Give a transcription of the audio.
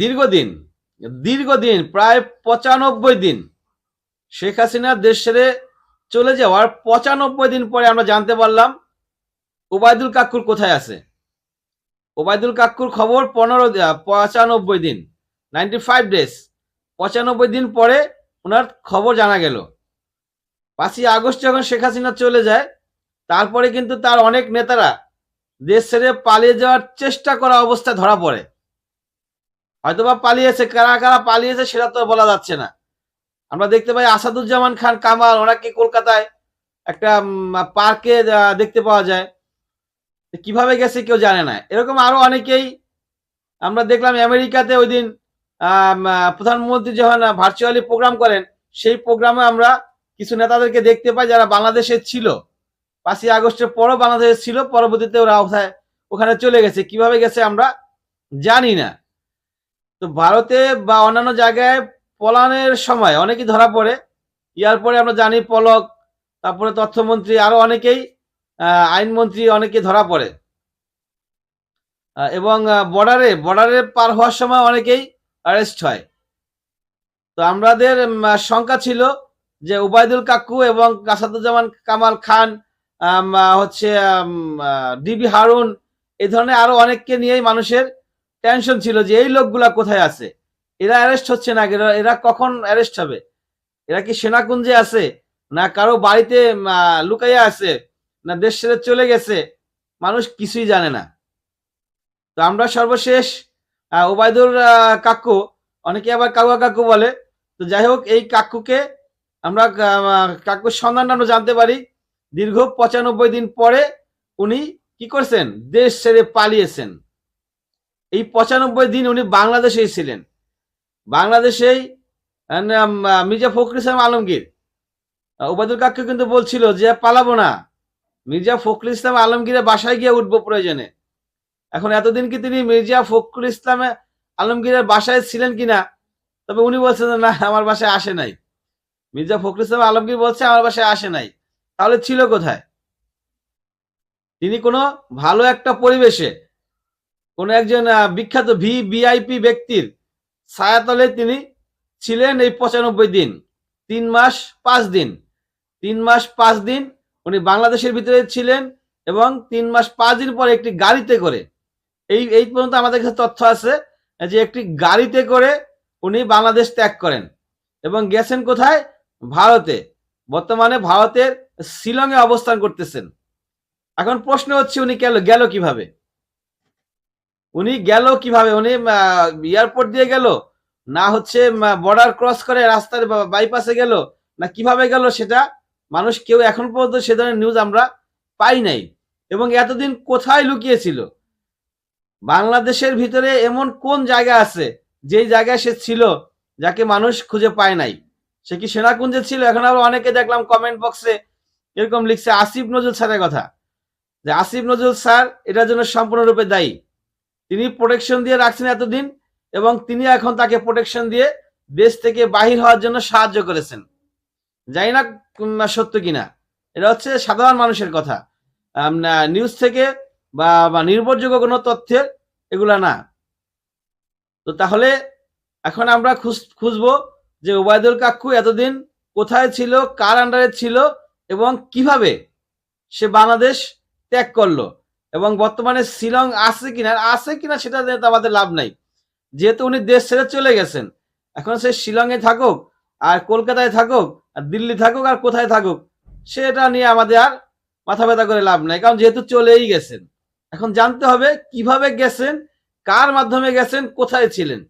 দীর্ঘদিন দীর্ঘদিন, প্রায় পঁচানব্বই দিন, শেখ হাসিনা দেশ ছেড়ে চলে যাওয়ার পঁচানব্বই দিন পরে আমরা জানতে পারলাম, ওবায়দুল কাকুর কোথায় আছে? ওবায়দুল কাকুর খবর পনেরো পঁচানব্বই দিন নাইনটি ফাইভ ডেজ পঁচানব্বই দিন পরে ওনার খবর জানা গেল। পাঁচই আগস্ট যখন শেখ হাসিনা চলে যায়, তারপরে কিন্তু তার অনেক নেতারা দেশ ছেড়ে পালিয়ে যাওয়ার চেষ্টা করা অবস্থায় ধরা পড়ে। হয়তোবা পালিয়েছে, কারা কারা পালিয়েছে সেটা তো বলা যাচ্ছে না। আমরা দেখতে পাই আসাদুজ্জামান খান, কামাল ওনাকে কলকাতায় একটা পার্কে দেখতে পাওয়া যায়। কীভাবে গেছে কেউ জানে না। এরকম আরও অনেকেই আমরা দেখলাম আমেরিকাতে ওই দিন প্রধানমন্ত্রী যখন ভার্চুয়ালি প্রোগ্রাম করেন, সেই প্রোগ্রামে আমরা কিছু নেতাদেরকে দেখতে পাই যারা বাংলাদেশে ছিল। পাঁচই আগস্টের পরও বাংলাদেশে ছিল, পরবর্তীতে ওরা ওখানে চলে গেছে। কীভাবে গেছে আমরা জানি না। তো ভারতে বা অন্যান্য জায়গায় পলানের সময় অনেকেই ধরা পড়ে। ইয়ার পরে আমরা জানি পলক, তারপরে তথ্যমন্ত্রী আরও অনেকেই আইনমন্ত্রী অনেকে ধরা পড়ে। এবং বর্ডারে বর্ডারে পার হওয়ার সময় অনেকেই অ্যারেস্ট হয়। তো আমাদের শঙ্কা ছিল যে উবায়দুল কাকু এবং কাসাদুজ্জামান কামাল খান হচ্ছে ডিবি হারুন এই ধরনের আরও অনেককে নিয়েই মানুষের টেনশন ছিল যে এই লোকগুলা কোথায় আছে? এরা অ্যারেস্ট হচ্ছে না এরা কখন অ্যারেস্ট হবে? এরা কি সেনাকুঞ্জে আছে? না কারও বাড়িতে লুকাইয়া আছে? না দেশ ছেড়ে চলে গেছে? মানুষ কিছুই জানে না। তো আমরা সর্বশেষ আহ, কাকু অনেকে আবার কাকুয়া কাকু বলে। তো যাই হোক এই কাকুকে আমরা কাকুর সন্ধান আমরা জানতে পারি। দীর্ঘ পঁচানব্বই দিন পরে উনি কি করছেন? দেশ ছেড়ে পালিয়েছেন। এই পঁচানব্বই দিন উনি বাংলাদেশেই ছিলেন। বাংলাদেশেই মির্জা ফখরুল ইসলাম আলমগীর। ওবায়দুল কাকু কিন্তু বলছিল যে পালাবো না। মির্জা ফখরুল ইসলাম আলমগীরের বাসায় গিয়ে উঠবো প্রয়োজনে। এখন এতদিন কি তিনি মির্জা ফখরুল ইসলাম আলমগীরের বাসায় ছিলেন কিনা তবে উনি বলছেন না, আমার বাসায় আসে নাই। মির্জা ফখরুল ইসলাম আলমগীর বলছে, আমার বাসায় আসে নাই। তাহলে ছিল কোথায়? তিনি কোনো ভালো একটা পরিবেশে কোন একজন বিখ্যাত ভি, ভিআইপি ব্যক্তির ছায়াতলে তিনি ছিলেন এই পঁচানব্বই দিন। তিন মাস পাঁচ দিন। তিন মাস পাঁচ দিন উনি বাংলাদেশের ভিতরে ছিলেন এবং তিন মাস পাঁচ দিন পরে একটি গাড়িতে করে, এই এই পর্যন্ত আমাদের কাছে তথ্য আছে যে একটি গাড়িতে করে উনি বাংলাদেশ ত্যাগ করেন এবং গেছেন কোথায়? ভারতে। বর্তমানে ভারতের শিলংয়ে অবস্থান করতেছেন। এখন প্রশ্ন হচ্ছে উনি গেল গেল কীভাবে? উনি গেল কীভাবে? উনি এয়ারপোর্ট দিয়ে গেল, না হচ্ছে বর্ডার ক্রস করে রাস্তার বাইপাসে গেল, না কীভাবে গেল সেটা মানুষ কেউ এখন পর্যন্ত সে ধরনের নিউজ আমরা পাই নাই। এবং এতদিন কোথায় লুকিয়েছিল? বাংলাদেশের ভিতরে এমন কোন জায়গা আছে, যেই জায়গায় সে ছিল, যাকে মানুষ খুঁজে পায় নাই? সে কি সেনাকুঞ্জে ছিল? এখন আবার অনেকে দেখলাম কমেন্ট বক্সে এরকম লিখছে, আসিফ নজরুল স্যারের কথা। যে, আসিফ নজরুল স্যার, এটার জন্য সম্পূর্ণরূপে দায়ী। তিনি প্রোটেকশন দিয়ে রাখছেন এতদিন এবং তিনি এখন তাকে প্রোটেকশন দিয়ে দেশ থেকে বাহির হওয়ার জন্য সাহায্য করেছেন। জানি না সত্য কিনা। এটা হচ্ছে সাধারণ মানুষের কথা। নিউজ থেকে বা নির্ভরযোগ্য কোনো তথ্যের এগুলা না। তো তাহলে এখন আমরা খুঁজ, খুঁজবো যে ওবায়দুল কাকু এতদিন কোথায় ছিল, কার আন্ডারে ছিল এবং কীভাবে সে বাংলাদেশ ত্যাগ করল। এবং বর্তমানে শিলং আছে কিনা আছে কিনা সেটা আমাদের লাভ নাই। যেহেতু উনি দেশ ছেড়ে চলে গেছেন, এখন সে শিলংয়ে থাকুক, আর কলকাতায় থাকুক, আর দিল্লি থাকুক, আর কোথায় থাকুক, সেটা নিয়ে আমাদের আর মাথা ব্যথা করে লাভ নাই, কারণ যেহেতু চলেই গেছেন। এখন জানতে হবে কীভাবে গেছেন, কার মাধ্যমে গেছেন, কোথায় ছিলেন?